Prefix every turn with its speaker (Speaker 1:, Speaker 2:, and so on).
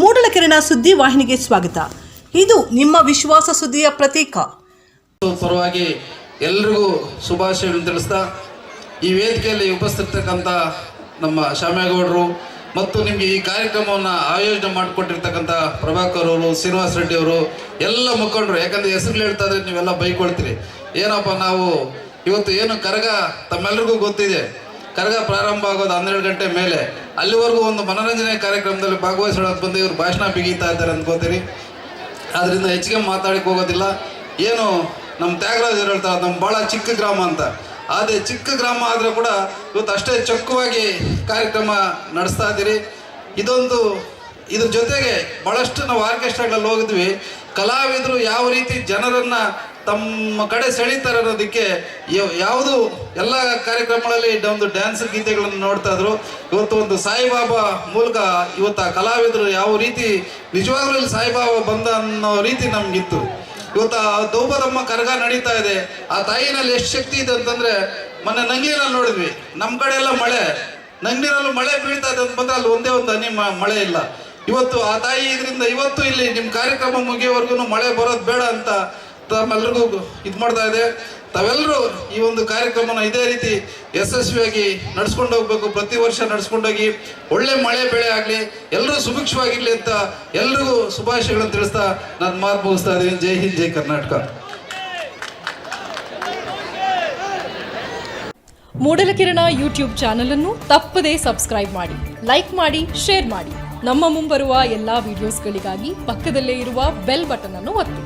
Speaker 1: ಮೂಡಲಕೆರೆನ ಸುದ್ದಿ ವಾಹಿನಿಗೆ ಸ್ವಾಗತ. ಇದು ನಿಮ್ಮ ವಿಶ್ವಾಸ ಸುದ್ದಿಯ ಪ್ರತೀಕ.
Speaker 2: ಪರವಾಗಿ ಎಲ್ರಿಗೂ ಶುಭಾಶಯಗಳನ್ನು ತಿಳಿಸ್ತಾ, ಈ ವೇದಿಕೆಯಲ್ಲಿ ಉಪಸ್ಥಿತಕ್ಕಂಥ ನಮ್ಮ ಶ್ಯಾಮೇಗೌಡರು ಮತ್ತು ನಿಮಗೆ ಈ ಕಾರ್ಯಕ್ರಮವನ್ನು ಆಯೋಜನೆ ಮಾಡಿಕೊಟ್ಟಿರ್ತಕ್ಕಂಥ ಪ್ರಭಾಕರ್ ಅವರು, ಶ್ರೀನಿವಾಸ ರೆಡ್ಡಿ ಅವರು, ಎಲ್ಲ ಮುಖಂಡರು, ಯಾಕಂದರೆ ಹೆಸರು ಹೇಳ್ತಾ ಇದ್ರೆ ನೀವೆಲ್ಲ ಬೈಕೊಳ್ತೀರಿ. ಏನಪ್ಪ ನಾವು ಇವತ್ತು ಏನು ಕರಗ ತಮ್ಮೆಲ್ಲರಿಗೂ ಗೊತ್ತಿದೆ. ಕರಗ ಪ್ರಾರಂಭ ಆಗೋದು ಹನ್ನೆರಡು ಗಂಟೆ ಮೇಲೆ. ಅಲ್ಲಿವರೆಗೂ ಒಂದು ಮನೋರಂಜನೆ ಕಾರ್ಯಕ್ರಮದಲ್ಲಿ ಭಾಗವಹಿಸೋಣ ಬಂದು ಇವರು ಭಾಷಣ ಬಿಗಿತಾ ಇದ್ದಾರೆ ಅನ್ಕೋತೀರಿ ಅದರಿಂದ ಹೆಚ್ಚಿಗೆ ಮಾತಾಡಕ್ಕೆ ಹೋಗೋದಿಲ್ಲ. ಏನು ನಮ್ಮ ತ್ಯಾಗರಾಜ್ ಹೇಳ್ತಾರೆ ನಮ್ಮ ಭಾಳ ಚಿಕ್ಕ ಗ್ರಾಮ ಅಂತ. ಅದೇ ಚಿಕ್ಕ ಗ್ರಾಮ ಆದರೂ ಕೂಡ ಇವತ್ತು ಅಷ್ಟೇ ಚೊಕ್ಕವಾಗಿ ಕಾರ್ಯಕ್ರಮ ನಡೆಸ್ತಾ ಇದ್ದೀರಿ. ಇದೊಂದು, ಇದ್ರ ಜೊತೆಗೆ ಭಾಳಷ್ಟು ನಾವು ಆರ್ಕೆಸ್ಟ್ರಾಗಳಲ್ಲಿ ಹೋಗಿದ್ವಿ. ಕಲಾವಿದರು ಯಾವ ರೀತಿ ಜನರನ್ನ ತಮ್ಮ ಕಡೆ ಸೆಳೀತಾರೆ ಅನ್ನೋದಕ್ಕೆ ಯಾವುದು ಎಲ್ಲ ಕಾರ್ಯಕ್ರಮಗಳಲ್ಲಿ ಒಂದು ಡ್ಯಾನ್ಸ್ ಗೀತೆಗಳನ್ನು ನೋಡ್ತಾ ಇದ್ರು. ಇವತ್ತು ಒಂದು ಸಾಯಿಬಾಬಾ ಮೂಲಕ ಇವತ್ತು ಆ ಕಲಾವಿದರು ಯಾವ ರೀತಿ, ನಿಜವಾಗ್ಲೂ ಸಾಯಿಬಾಬಾ ಬಂದ ಅನ್ನೋ ರೀತಿ ನಮ್ಗಿತ್ತು. ಇವತ್ತು ಆ ದೌಪದಮ್ಮ ಕರಗ ನಡೀತಾ ಇದೆ. ಆ ತಾಯಿನಲ್ಲಿ ಎಷ್ಟು ಶಕ್ತಿ ಇದೆ ಅಂತಂದ್ರೆ, ಮೊನ್ನೆ ನಂಗ್ಲಿನಲ್ಲಿ ನೋಡಿದ್ವಿ. ನಮ್ಮ ಕಡೆ ಎಲ್ಲ ಮಳೆ. ನಂಗ್ಲಿನಲ್ಲೂ ಮಳೆ ಬೀಳ್ತಾ ಇದೆ ಅಂತ ಬಂದರೆ ಅಲ್ಲಿ ಒಂದೇ ಒಂದು ಹನಿ ಮಳೆ ಇಲ್ಲ. ಇವತ್ತು ಆ ತಾಯಿ ಇದರಿಂದ ಇವತ್ತು ಇಲ್ಲಿ ನಿಮ್ಮ ಕಾರ್ಯಕ್ರಮ ಮುಗಿಯೋವರೆಗೂ ಮಳೆ ಬರೋದು ಬೇಡ ಅಂತ ತಮ್ಮೆಲ್ರಿಗೂ ಇದು ಮಾಡ್ತಾ ಇದೆ. ತಾವೆಲ್ಲರೂ ಈ ಒಂದು ಕಾರ್ಯಕ್ರಮನ ಇದೇ ರೀತಿ ಯಶಸ್ವಿಯಾಗಿ ನಡ್ಸ್ಕೊಂಡು ಹೋಗ್ಬೇಕು. ಪ್ರತಿ ವರ್ಷ ನಡ್ಸ್ಕೊಂಡೋಗಿ ಒಳ್ಳೆ ಮಳೆ ಬೆಳೆ ಆಗಲಿ ಎಲ್ಲರೂ ಸುಭಿಕ್ಷವಾಗಿರಲಿ ಅಂತ ಎಲ್ರಿಗೂ ಶುಭಾಶಯಗಳನ್ನು ತಿಳಿಸ್ತಾ ನಾನು ಮಾತು ಮುಗಿಸ್ತಾ ಇದ್ದೀನಿ. ಜೈ ಹಿಂದ್, ಜೈ ಕರ್ನಾಟಕ.
Speaker 3: ಮೂಡಲಕಿರಣ ಯೂಟ್ಯೂಬ್ ಚಾನಲ್ ಅನ್ನು ತಪ್ಪದೇ ಸಬ್ಸ್ಕ್ರೈಬ್ ಮಾಡಿ, ಲೈಕ್ ಮಾಡಿ, ಶೇರ್ ಮಾಡಿ. ನಮ್ಮ ಮುಂಬರುವ ಎಲ್ಲಾ ವಿಡಿಯೋಸ್ಗಳಿಗಾಗಿ ಪಕ್ಕದಲ್ಲೇ ಇರುವ ಬೆಲ್ ಬಟನ್ ಅನ್ನು ಒತ್ತಿ.